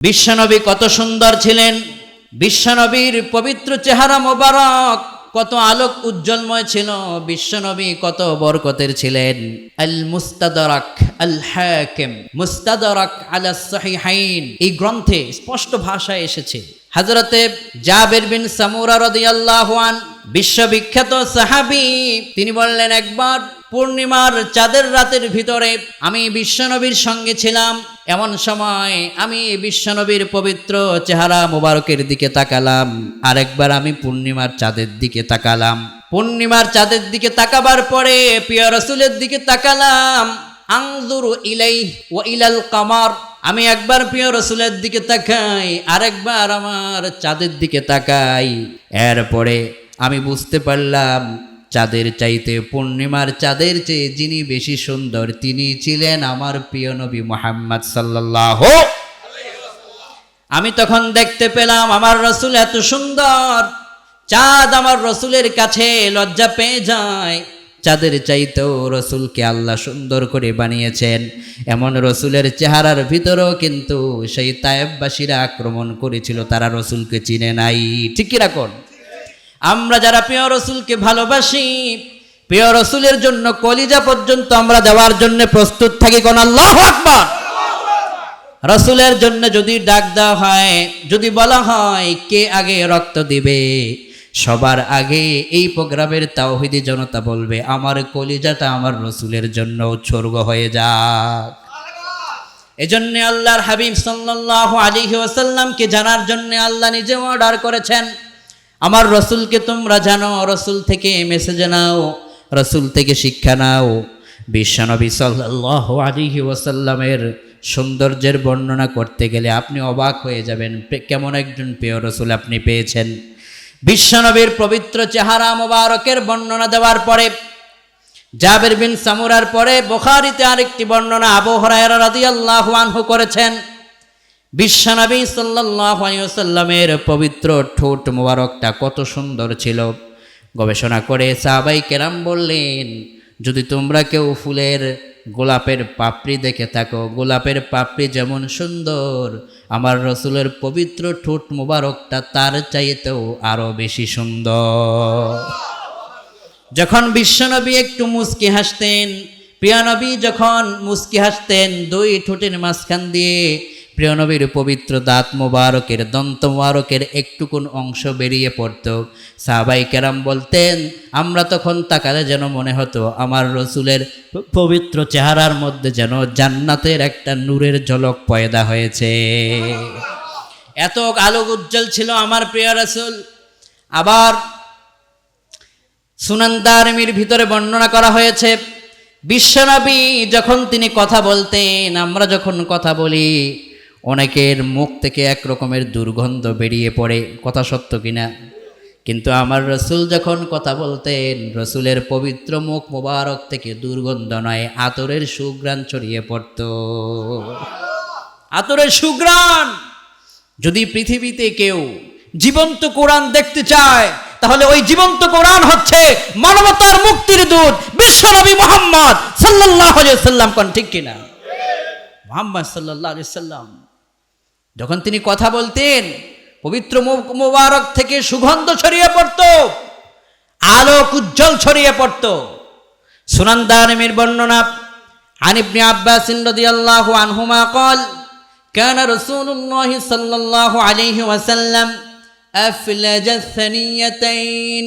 বিশ্বনবী কত সুন্দর ছিলেন। বিশ্বনবীর পবিত্র চেহারা মোবারক কত আলোক উজ্জ্বলময় ছিল। বিশ্বনবী কত বরকতের ছিলেন। আল মুস্তাদরাক আল হাকিম। মুস্তাদরাক আলা সহিহাইন। এই গ্রন্থে স্পষ্ট ভাষায় এসেছে। হযরতে জাবের বিন সামুরা রাদিয়াল্লাহু আন বিশ্ববিখ্যাত সাহাবি, তিনি বললেন, একবার পূর্ণিমার চাঁদের রাতের ভিতরে আমি বিশ্বনবীর সঙ্গে ছিলাম। এমন সময় আমি বিশ্বনবীর পবিত্র চেহারা মোবারকের দিকে তাকালাম। আরেকবার আমি পূর্ণিমার চাঁদের দিকে তাকালাম। পূর্ণিমার চাঁদের দিকে তাকাবার পরে প্রিয় রসুলের দিকে তাকালাম। আংজুরু ইলাই ও ইলাল কামার। আমি একবার প্রিয় রসুলের দিকে তাকাই, আরেকবার আমার চাঁদের দিকে তাকাই। এরপরে আমি বুঝতে পারলাম, চাঁদের চাইতে পূর্ণিমার চাঁদের চেয়ে যিনি বেশি সুন্দর তিনি ছিলেন আমার প্রিয় নবী মোহাম্মদ সাল্লাহ আমি তখন দেখতে পেলাম আমার রসুল এত সুন্দর। চাঁদ আমার রসুলের কাছে লজ্জা পেয়ে যায়। চাঁদের চাইতেও রসুলকে আল্লাহ সুন্দর করে বানিয়েছেন। এমন রসুলের চেহারার ভিতরেও কিন্তু সেই তায়েববাসীরা আক্রমণ করেছিল, তারা রসুলকে চিনে নাই। ঠিকই রাখুন আমরা যারা প্রিয় রসুলকে ভালোবাসি, প্রিয় রসুলের জন্য কলিজা পর্যন্ত আমরা দেওয়ার জন্য প্রস্তুত থাকি কোন? আল্লাহ আকবার! রসুলের জন্য যদি ডাক দেওয়া হয়, যদি বলা হয়, কে আগে রক্ত দিবে? সবার আগে এই প্রোগ্রামের তাওহিদি জনতা বলবে, আমার কলিজাটা আমার রসুলের জন্য উৎসর্গ হয়ে যাক। এজন্য আল্লাহর হাবিব সাল্লাল্লাহু আলাইহি ওয়াসাল্লামকে জানার জন্য আল্লাহ নিজে অর্ডার করেছেন। আমার রসুলকে তোমরা জানো, রসুল থেকে মেসেজ নাও, রসুল থেকে শিক্ষা নাও। বিশ্বনবী সাল্লাল্লাহু আলাইহি ওয়াসাল্লামের সৌন্দর্যের বর্ণনা করতে গেলে আপনি অবাক হয়ে যাবেন কেমন একজন প্রিয় রসুল আপনি পেয়েছেন। বিশ্বনবীর পবিত্র চেহারা মোবারকের বর্ণনা দেওয়ার পরে, জাবের বিন সামুরার পরে, বুখারীতে আরেকটি বর্ণনা আবু হুরায়রা রাদিয়াল্লাহু আনহু করেছেন বিশ্বনবী আলাইহি পবিত্র ঠোঁট মোবারকটা কত সুন্দর ছিল। গবেষণা করে সাহাবাই কেরাম বললেন, যদি তোমরা কেউ ফুলের গোলাপের পাপড়ি দেখে থাকো, গোলাপের পাপড়ি যেমন সুন্দর, আমার রসুলের পবিত্র ঠোঁট মোবারকটা তার চাইতেও আরও বেশি সুন্দর। যখন বিশ্বনবী একটু মুস্কি হাসতেন প্রিয়নবী যখন মুস্কি হাসতেন, দুই ঠোঁটের মাঝখান দিয়ে প্রিয়নবীর পবিত্র দাঁত মোবারকের, দন্ত মোবারকের একটুকুন অংশ বেরিয়ে পড়ত। সাহাবাই কেরাম বলতেন, আমরা তখন তাকালে যেন মনে হতো আমার রসুলের পবিত্র চেহারার মধ্যে যেন জান্নাতের একটা নূরের ঝলক পয়দা হয়েছে। এত আলোক উজ্জ্বল ছিল আমার প্রিয় রসুল। আবার সুনন্দারমির ভিতরে বর্ণনা করা হয়েছে, বিশ্বনবী যখন তিনি কথা বলতেন, আমরা যখন কথা বলি অনেকের মুখ থেকে এক রকমের দুর্গন্ধ বেরিয়ে পড়ে, কথা সত্য কিনা? কিন্তু আমার রসুল যখন কথা বলতেন, রসুলের পবিত্র মুখ মোবারক থেকে দুর্গন্ধ নয়, আতরের সুগ্রাণ ছড়িয়ে পড়ত। আতরের সুগ্রাণ যদি পৃথিবীতে কেউ জীবন্ত কোরআন দেখতে চায়, তাহলে ওই জীবন্ত কোরআন হচ্ছে মানবতার মুক্তির দূত বিশ্বনবী মোহাম্মদ আলাইহি সাল্লাম কোন ঠিক কিনা? মোহাম্মদ আলাইহি সাল্লাম যখন তিনি কথা বলতেন পবিত্র মুখ মোবারক থেকে সুগন্ধ ছড়িয়ে পড়ত আলোক উজ্জ্বল ছড়িয়ে পড়ত সুনন্দানমের বর্ণনা عن ابن عباس رضي الله عنهما قال كان رسول الله صلى الله عليه وسلم أفلج الثنيتين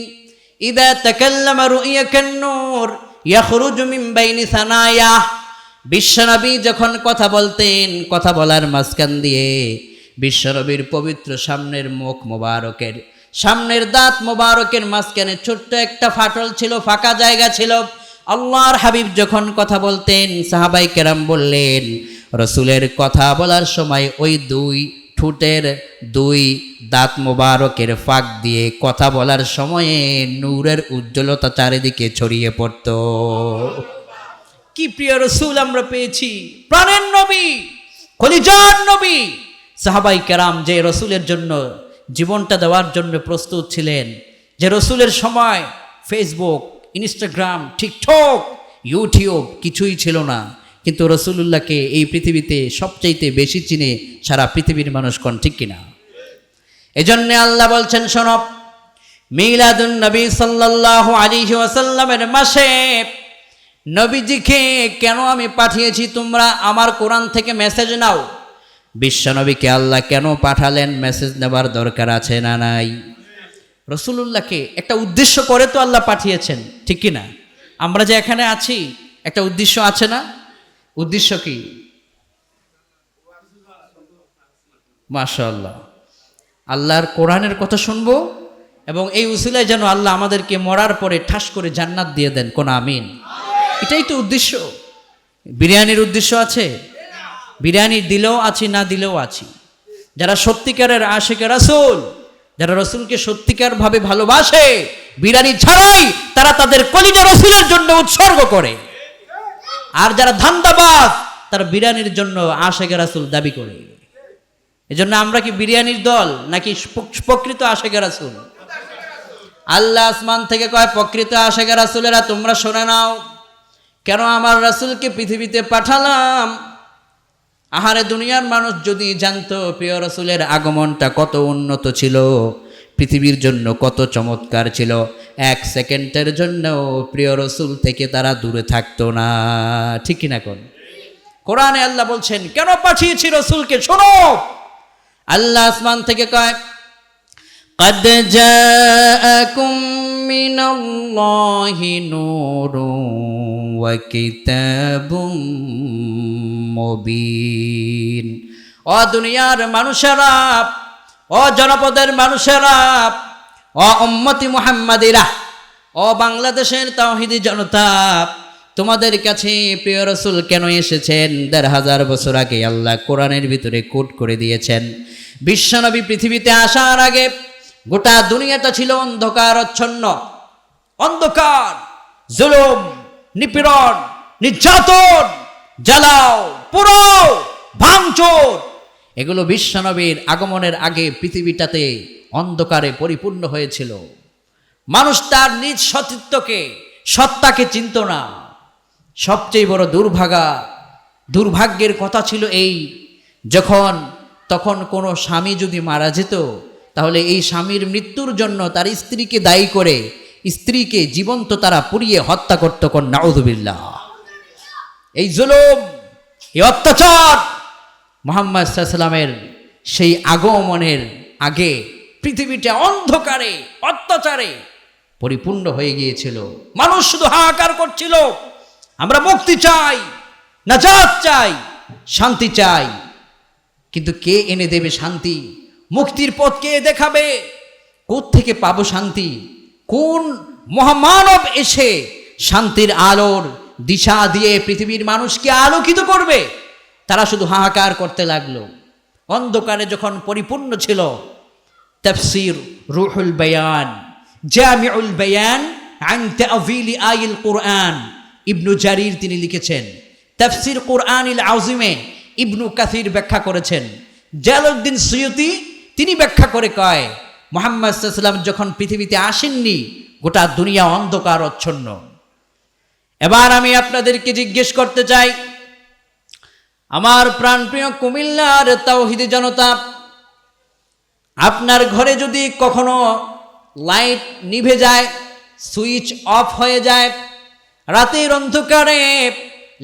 إذا تكلم رؤيا كالنور يخرج من بين ثناياه বিশ্বনবী যখন কথা বলতেন, কথা বলার মাঝখান দিয়ে বিশ্বনবীর পবিত্র সামনের মুখ মোবারকের, সামনের দাঁত মোবারকের মাঝখানে ছোট্ট একটা ফাটল ছিল, ফাঁকা জায়গা ছিল। আল্লাহর হাবিব যখন কথা বলতেন, সাহাবাই কেরাম বললেন, রসুলের কথা বলার সময় ওই দুই ঠুটের দুই দাঁত মোবারকের ফাঁক দিয়ে কথা বলার সময়ে নূরের উজ্জ্বলতা চারিদিকে ছড়িয়ে পড়তো। কি প্রিয় রসুল আমরা পেয়েছি? প্রাণের নবী, খলিজার নবী। সাহাবাই কেরাম যে রসুলের জন্য জীবনটা দেওয়ার জন্য প্রস্তুত ছিলেন, যে রসুলের সময় ফেসবুক ইনস্টাগ্রাম টিকটক ইউটিউব কিছুই ছিল না। কিন্তু রসুলুল্লাহকে এই পৃথিবীতে সবচাইতে বেশি চিনে সারা পৃথিবীর মানুষ কোন, ঠিক কিনা? এজন্য আল্লাহ বলছেন শোনব মিলাদুন নবী সাল্লাল্লাহু আলাইহি ওয়াসাল্লামের মাসে নবীজিকে কেন আমি পাঠিয়েছি? তোমরা আমার কোরআন থেকে মেসেজ নাও। বিশ্বনবীকে আল্লাহ কেন পাঠালেন? মেসেজ নেবার দরকার আছে না নাই? রসুলুল্লাহকে একটা উদ্দেশ্য করে তো আল্লাহ পাঠিয়েছেন, ঠিক কি না? আমরা যে এখানে আছি, একটা উদ্দেশ্য আছে না? উদ্দেশ্য কি? মাশাল্লাহ আল্লাহর কোরআনের কথা শুনব এবং এই উসিলায় যেন আল্লাহ আমাদেরকে মরার পরে ঠাস করে জান্নাত দিয়ে দেন, কোন আমিন। এটাই তো উদ্দেশ্য। বিরিয়ানির উদ্দেশ্য আছে? বিরিয়ানি দিলেও আছি, না দিলেও আছি। যারা সত্যিকারের আশেকে রাসুল, যারা রসুলকে সত্যিকারভাবে ভালোবাসে, বিরিয়ানি ছাড়াই তারা তাদের কলিজা রসুলের জন্য উৎসর্গ করে। আর যারা ধান্দাবাদ তারা বিরিয়ানির জন্য আশেকে রাসুল দাবি করে। এজন্য আমরা কি বিরিয়ানির দল, নাকি প্রকৃত আশেকে রাসুল? আল্লাহ আসমান থেকে কয়, প্রকৃত আশেকে রাসুলেরা, তোমরা শুনে নাও। কেন আমার রাসুলকে পৃথিবীতে পাঠালাম? আহারে দুনিয়ার মানুষ যদি জানতো, প্রিয় রসুলের আগমনটা কত উন্নত ছিল, পৃথিবীর জন্য কত চমৎকার ছিল, এক সেকেন্ডের জন্য প্রিয় রসুল থেকে তারা দূরে থাকতো না। ঠিক কিনা কোন? কোরআনে আল্লাহ বলছেন, কেন পাঠিয়েছি রসুলকে? শোনো! আল্লাহ আসমান থেকে কয় قد جاءكم من الله نور وكتاب مبين ও দুনিয়ার মানুষেরা ও জনপদের মানুষেরা ও উম্মতি মুহাম্মাদিরা ও বাংলাদেশের তাওহিদি জনতা তোমাদের কাছে প্রিয় রসুল কেন এসেছেন দেড় হাজার বছর আগে আল্লাহ কোরআনের ভিতরে কোট করে দিয়েছেন বিশ্বনবী পৃথিবীতে আসার আগে গোটা দুনিয়াটা ছিল অন্ধকারচ্ছন্ন অন্ধকার, জুলুম, নিপীড়ন, নির্যাতন, জ্বালাও পুরো ভাঙচুর। এগুলো বিশ্বনবীর আগমনের আগে পৃথিবীটাতে অন্ধকারে পরিপূর্ণ হয়েছিল। মানুষ তার নিজ সতীত্বকে, সত্তাকে চিনত না। সবচেয়ে বড় দুর্ভাগা, দুর্ভাগ্যের কথা ছিল এই, যখন, তখন কোনো স্বামী যদি মারা যেত তাহলে এই স্বামীর মৃত্যুর জন্য তার স্ত্রীকে দায়ী করে স্ত্রীকে জীবন্ত তারা পুড়িয়ে হত্যা করত কোন নাউদুবিল্লাহ এই জুলুম, এই অত্যাচার মোহাম্মদ সাল্লামের সেই আগমনের আগে পৃথিবীটা অন্ধকারে, অত্যাচারে পরিপূর্ণ হয়ে গিয়েছিল। মানুষ শুধু হাহাকার করছিল, আমরা মুক্তি চাই, নাজাত চাই, শান্তি চাই। কিন্তু কে এনে দেবে শান্তি? মুক্তির পথ কে দেখাবে? থেকে পাবো শান্তি? কোন মহামানব এসে শান্তির আলোর দিশা দিয়ে পৃথিবীর মানুষকে আলোকিত করবে? তারা শুধু হাহাকার করতে লাগল। অন্ধকারে যখন পরিপূর্ণ ছিল, তফসির রুহুল বয়ান, জামিউল বয়ান আন তাভিলি আইল কোরআন, ইবনু জারির তিনি লিখেছেন। তফসির কোরআনিল আউজিমে ইবনু কাসির ব্যাখ্যা করেছেন। জালালউদ্দিন সৈয়দি তিনি ব্যাখ্যা করে কয়, মোহাম্মদ সাল্লাম যখন পৃথিবীতে আসেননি, গোটা দুনিয়া অন্ধকার অচ্ছন্ন। এবার আমি আপনাদেরকে জিজ্ঞেস করতে চাই, আমার প্রাণপ্রিয় কুমিল্লার তাওহিদি জনতা, আপনার ঘরে যদি কখনো লাইট নিভে যায়, সুইচ অফ হয়ে যায়, রাতের অন্ধকারে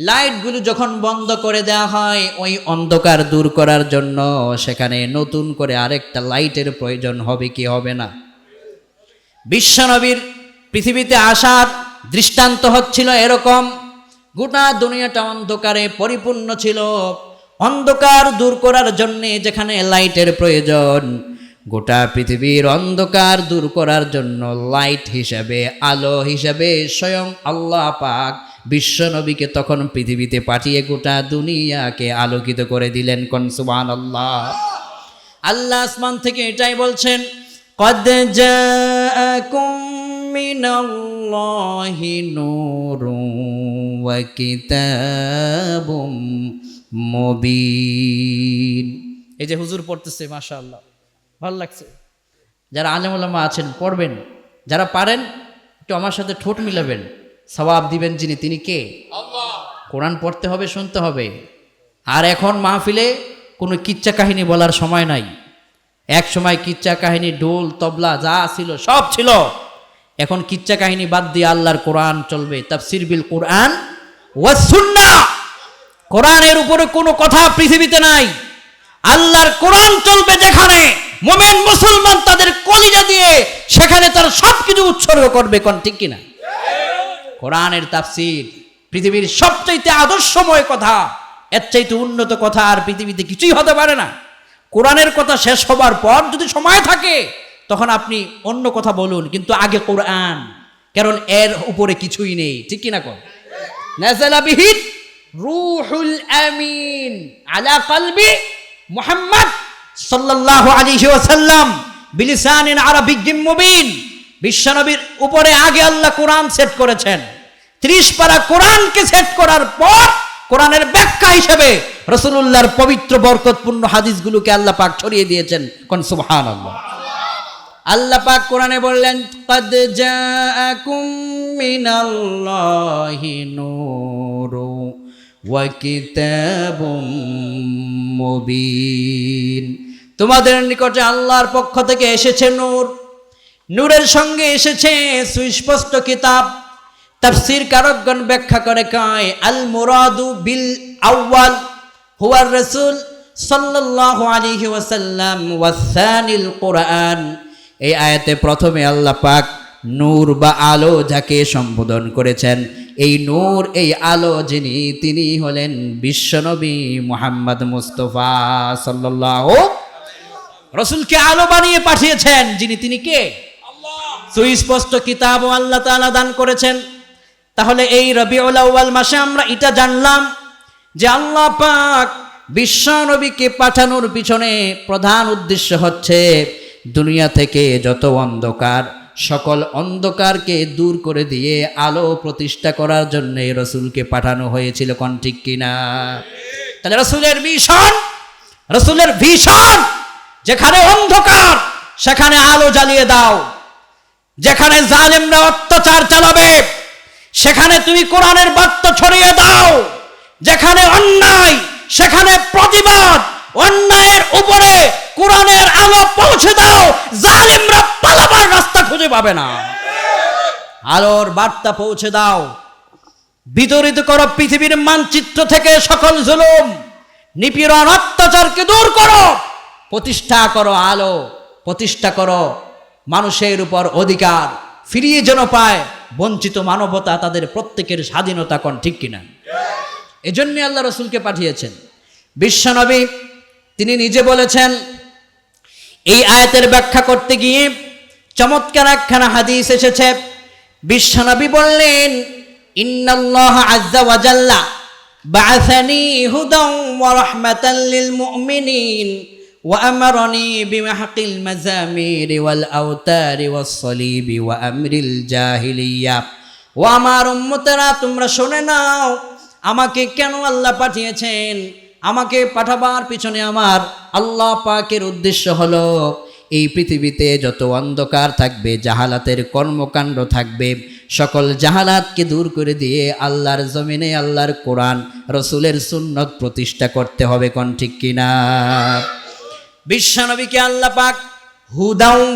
লাইটগুলো যখন বন্ধ করে দেওয়া হয়, ওই অন্ধকার দূর করার জন্য সেখানে নতুন করে আরেকটা লাইটের প্রয়োজন হবে কি হবে না? বিশ্বনবীর পৃথিবীতে আসার দৃষ্টান্ত হচ্ছিল এরকম। গোটা দুনিয়াটা অন্ধকারে পরিপূর্ণ ছিল। অন্ধকার দূর করার জন্যে যেখানে লাইটের প্রয়োজন, গোটা পৃথিবীর অন্ধকার দূর করার জন্য লাইট হিসাবে, আলো হিসাবে স্বয়ং আল্লাহ পাক বিশ্বনবীকে তখন পৃথিবীতে পাঠিয়ে গোটা দুনিয়াকে আলোকিত করে দিলেন কনসুবান আল্লাহ আল্লাহ আসমান থেকে এটাই বলছেন قد جاءكم من الله نور وكتاب মুবিন এই যে হুজুর পড়তেছে মাশাআল্লাহ ভালো লাগছে যারা আলেমুলামা আছেন পড়বেন যারা পারেন একটু আমার সাথে ঠোঁট মিলাবেন সবাব দিবেন যিনি তিনি কে? কোরআন পড়তে হবে শুনতে হবে। আর এখন মাহফিলে কোনো কিচ্ছা কাহিনী বলার সময় নাই। এক সময় কিচ্ছা কাহিনী ডোল তবলা যা ছিল সব ছিল। এখন কিচ্ছা কাহিনী বাদ দিয়ে আল্লাহর কোরআন চলবে। তাফসির বিল কোরআন ওয়াসুন্না কোরআনের উপরে কোনো কথা পৃথিবীতে নাই। আল্লাহর কোরআন চলবে যেখানে মোমেন মুসলমান তাদের কলিজা দিয়ে সেখানে তার সব কিছু উৎসর্গ করবে কোন ঠিক কিনা? কোরআনের তাফসির পৃথিবীর সবচাইতে আদর্শময় কথা, এর চাইতে উন্নত কথা আর পৃথিবীতে কিছুই হতে পারে না। কোরআনের কথা শেষ হবার পর যদি সময় থাকে, তখন আপনি অন্য কথা বলুন, কিন্তু আগে কোরআন, কারণ এর উপরে কিছুই নেই। ঠিক কিনা কর নাজালা বিহি রুহুল আমিন আলা কলবি মুহাম্মদ সাল্লাল্লাহু আলাইহি ওয়াসাল্লাম বিলিসানিন আরাবিয়্যিন মুবিন। বিশ্বনবীর উপরে আগে আল্লাহ কোরআন সেট করেছেন। ত্রিশ পারা কোরআনকে সেট করার পর কোরআনের ব্যাখ্যা হিসেবে রসুল্লাহর পবিত্র বরকতপূর্ণ হাদিসগুলোকে আল্লাহ পাক ছড়িয়ে দিয়েছেন। কোন সুহান আল্লাহ আল্লাহ পাক কোরআনে বললেন, কদ জাআকুম মিনাল্লাহি নূরু ওয়া কিতাবুম মুবিন। তোমাদের নিকটে আল্লাহর পক্ষ থেকে এসেছে নূর। নূরের সঙ্গে এসেছে সুস্পষ্ট কিতাব। তাফসির কারকগণ ব্যাখ্যা করে কয়, আল মুরাদু বিল আউয়াল, হুয়ার রাসূল সাল্লাল্লাহু আলাইহি ওয়াসাল্লাম ওয়াসানিল কোরআন। এই আয়াতে প্রথমে আল্লাহ পাক নূর বা আলো যাকে সম্বোধন করেছেন, এই নূর, এই আলো যিনি, তিনি হলেন বিশ্বনবী মুহাম্মদ মুস্তফা সাল্লাল্লাহু রসুলকে আলো বানিয়ে পাঠিয়েছেন, যিনি, তিনি কে? সুস্পষ্ট কিতাব আল্লাহ তাআলা দান করেছেন। তাহলে এই রবিউল আউয়াল মাসে আমরা এটা জানলাম যে আল্লাহ পাক বিশ্ব নবীকে পাঠানোর পিছনে প্রধান উদ্দেশ্য হচ্ছে দুনিয়া থেকে যত অন্ধকার, সকল অন্ধকারকে দূর করে দিয়ে আলো প্রতিষ্ঠা করার জন্য রসুলকে পাঠানো হয়েছিল। কোন ঠিক কিনা? তাহলে রসুলের মিশন, রসুলের ভীষণ যেখানে অন্ধকার, সেখানে আলো জ্বালিয়ে দাও। যেখানে জালেমরা অত্যাচার চালাবে, সেখানে তুমি কোরআনের বার্তা ছড়িয়ে দাও। যেখানে অন্যায়, সেখানে প্রতিবাদ, অন্যায়ের উপরে কোরআনের আলো পৌঁছে দাও, জালেমরা পালাবার রাস্তা খুঁজে পাবে না। আলোর বার্তা পৌঁছে দাও। বিতরিত করো পৃথিবীর মানচিত্র থেকে সকল জুলুম। নিপীড়ন, অত্যাচারকে দূর করো। প্রতিষ্ঠা করো আলো, প্রতিষ্ঠা করো মানুষের উপর অধিকার ফিরিয়ে যেন পায়, বঞ্চিত মানবতা তাদের প্রত্যেকের স্বাধীনতা কোন ঠিক কিনা? এজন্য আল্লাহ রসুলকে পাঠিয়েছেন। বিশ্বনবী তিনি নিজে বলেছেন, এই আয়াতের ব্যাখ্যা করতে গিয়ে চমৎকার একখানা হাদিস এসেছে। বিশ্বনবী বললেন, ইন্নাল্লাহ আজ্জা ওয়াজাল্লা বাআসানি হুদাও ওয়া রাহমাতাল লিল মুমিনিন। وأمرني بمحق المزامير والأوتار والصليب وأمر الجاهلية ও আমার উম্মতেরা তোমরা শুনে নাও আমাকে কেন আল্লাহ পাঠিয়েছেন আমাকে পাঠাবার পিছনে আমার আল্লাহ পাকের উদ্দেশ্য হলো এই পৃথিবীতে যত অন্ধকার থাকবে জাহালাতের কর্মকাণ্ড থাকবে সকল জাহালাতকে দূর করে দিয়ে আল্লাহর জমিনে আল্লাহর কোরআন রসুলের সুন্নত প্রতিষ্ঠা করতে হবে কোন ঠিক কিনা বিশ্বনবীকে আল্লাহ পাক হুদাউ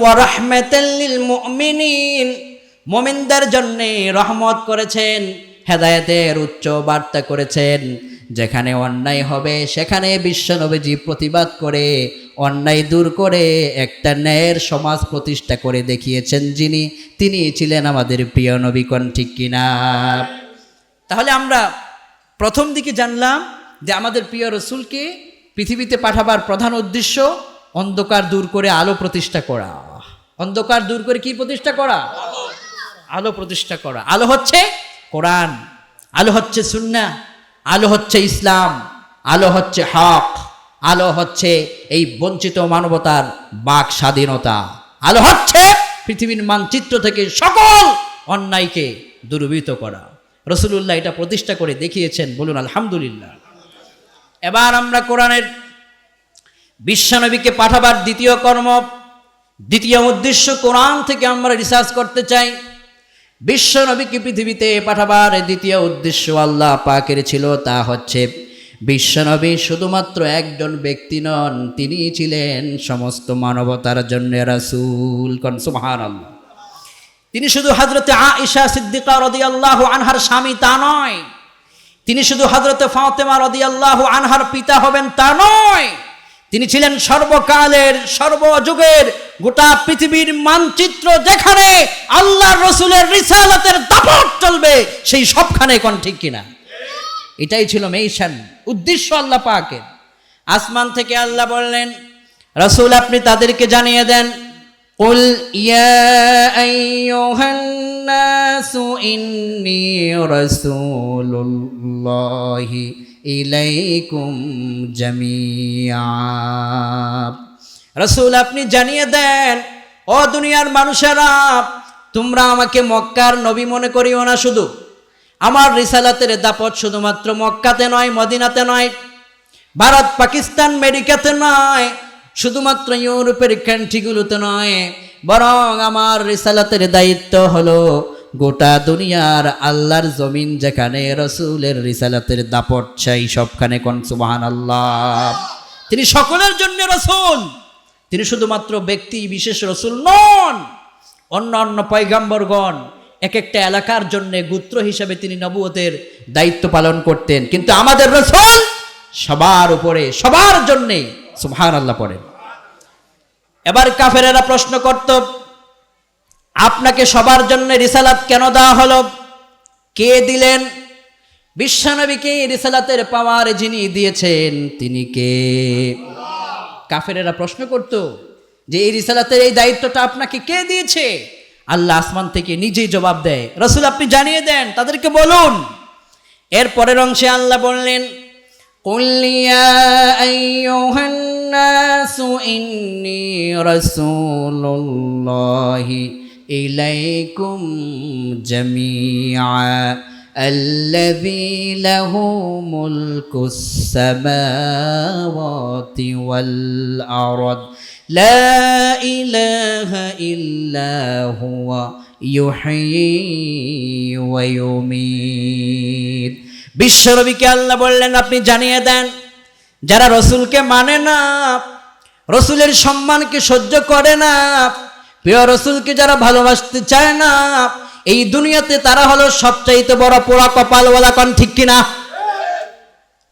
মুমিনিন, মুমিনদের জন্য রহমত করেছেন, হেদায়েতের উচ্চ বার্তা করেছেন। যেখানে অন্যায় হবে, সেখানে বিশ্বনবীজি প্রতিবাদ করে, অন্যায় দূর করে একটা ন্যায়ের সমাজ প্রতিষ্ঠা করে দেখিয়েছেন যিনি, তিনি ছিলেন আমাদের প্রিয় নবী কোন ঠিক কিনা? তাহলে আমরা প্রথম দিকে জানলাম যে আমাদের প্রিয় রসুলকে পৃথিবীতে পাঠাবার প্রধান উদ্দেশ্য অন্ধকার দূর করে আলো প্রতিষ্ঠা করা। অন্ধকার দূর করে কি প্রতিষ্ঠা করা? আলো প্রতিষ্ঠা করা। আলো হচ্ছে কোরআন, আলো হচ্ছে সুন্না আলো হচ্ছে ইসলাম, আলো হচ্ছে হক, আলো হচ্ছে এই বঞ্চিত মানবতার বাক স্বাধীনতা। আলো হচ্ছে পৃথিবীর মানচিত্র থেকে সকল অন্যায়কে দূরীভূত করা। রসুলুল্লাহ এটা প্রতিষ্ঠা করে দেখিয়েছেন, বলুন আলহামদুলিল্লাহ। এবার আমরা কোরআনের বিশ্বনবীকে পাঠাবার দ্বিতীয় কর্ম, দ্বিতীয় উদ্দেশ্য কোরআন থেকে আমরা রিসার্চ করতে চাই। বিশ্ব নবীকে পৃথিবীতে পাঠাবার দ্বিতীয় উদ্দেশ্য আল্লাহ পাকের ছিল, তা হচ্ছে বিশ্বনবী শুধুমাত্র একজন ব্যক্তি নন, তিনি ছিলেন সমস্ত মানবতার জন্য রাসুল, কন সুবহানাল্লাহ। তিনি শুধু হজরতে আয়েশা সিদ্দিকা রদি আল্লাহ আনহার স্বামী, তা নয় তিনি শুধু হজরতে ফাতেমা রদিয়াল্লাহ আনহার পিতা হবেন তা নয়, তিনি ছিলেন সর্বকালের, সর্বযুগের গোটা পৃথিবীর মানচিত্র যেখানে আল্লাহ রসুলের রিসালাতের দাপট চলবে, সেই সবখানে কোন ঠিক কিনা? এটাই ছিল মেইশন উদ্দেশ্য আল্লাহ পাকের। আসমান থেকে আল্লাহ বললেন, রসুল, আপনি তাদেরকে জানিয়ে দেন قل يا أيها الناس إني رسول الله إليكم جميعا রসুল আপনি জানিয়ে দেন ও দুনিয়ার মানুষেরা তোমরা আমাকে মক্কার নবী মনে করিও না শুধু আমার রিসালাতের দাপট শুধুমাত্র মক্কাতে নয় মদিনাতে নয় ভারত পাকিস্তান আমেরিকাতে নয় শুধুমাত্র ইউরোপের কান্ট্রিগুলোতে নয়, বরং আমার রিসালাতের দায়িত্ব হলো গোটা দুনিয়ার আল্লাহর জমিন যেখানে রসুলের রিসালাতের দাপট চাই, সবখানে কোন সুবাহান আল্লাহ তিনি সকলের জন্য রসুল। তিনি শুধুমাত্র ব্যক্তি, বিশেষ রসুল নন, অন্য অন্য পয়গাম্বরগণ এক একটা এলাকার জন্য গুত্র হিসাবে তিনি নবুয়তের দায়িত্ব পালন করতেন। কিন্তু আমাদের রসুল সবার উপরে, সবার জন্যে সুবহান আল্লাহ পড়েন এবার কাফেরেরা প্রশ্ন করত আপনাকে সবার জন্য রিসালাত কেন দেওয়া হলো কে দিলেন বিশ্বনবীকে রিসালাতের পাওয়ার যিনি দিয়েছেন তিনি কে কাফেরেরা প্রশ্ন করত যে এই রিসালাতের এই দায়িত্বটা আপনাকে কে দিয়েছে আল্লাহ আসমান থেকে নিজেই জবাব দেয় রসুল আপনি জানিয়ে দেন তাদেরকে বলুন এর পরের অংশে আল্লাহ বললেন قل يا أيها الناس إني رسول الله إليكم جميعا الذي له ملك السماوات والأرض لا إله إلا هو يحيي ويميت বিশ্বরবিকে আল্লাহ বললেন আপনি জানিয়ে দেন যারা রসুলকে মানে না, রসুলের সম্মানকে সহ্য করে না, প্রিয় রসুলকে যারা ভালোবাসতে চায় না, এই দুনিয়াতে তারা হলো সবচাইতে বড় পোড়া কপালওয়ালা কন ঠিক কিনা?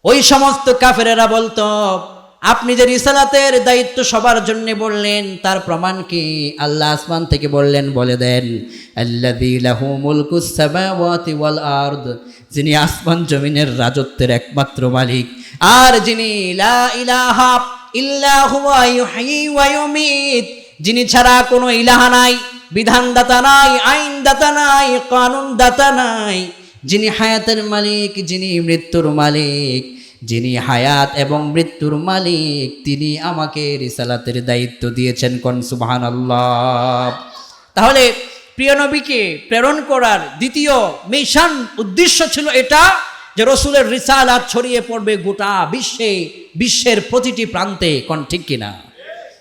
ওই সমস্ত কাফেরেরা বলতো, আপনি যে রিসালাতের দায়িত্ব সবার জন্য বললেন, তার প্রমাণ কি? আল্লাহ আসমান থেকে বললেন, বলে দেন, আল্লাযী লাহু মুলকুস সামাওয়াতি ওয়াল আরদ যিনি আসমান জমিনের রাজত্বের একমাত্র মালিক। আর যিনি লা যিনি ছাড়া কোনো ইলাহা নাই, বিধানদাতা নাই, আইনদাতা নাই, কানুনদাতা নাই, যিনি হায়াতের মালিক, যিনি মৃত্যুর মালিক, যিনি হায়াত এবং মৃত্যুর মালিক, তিনি আমাকে রিসালাতের দায়িত্ব দিয়েছেন কন সুবাহান তাহলে প্রিয় নবীকে প্রেরণ করার দ্বিতীয় মিশন উদ্দেশ্য ছিল এটা যে রসুলের রিসালাত ছড়িয়ে পড়বে গোটা বিশ্বে বিশ্বের প্রতিটি প্রান্তে কোন ঠিক কিনা?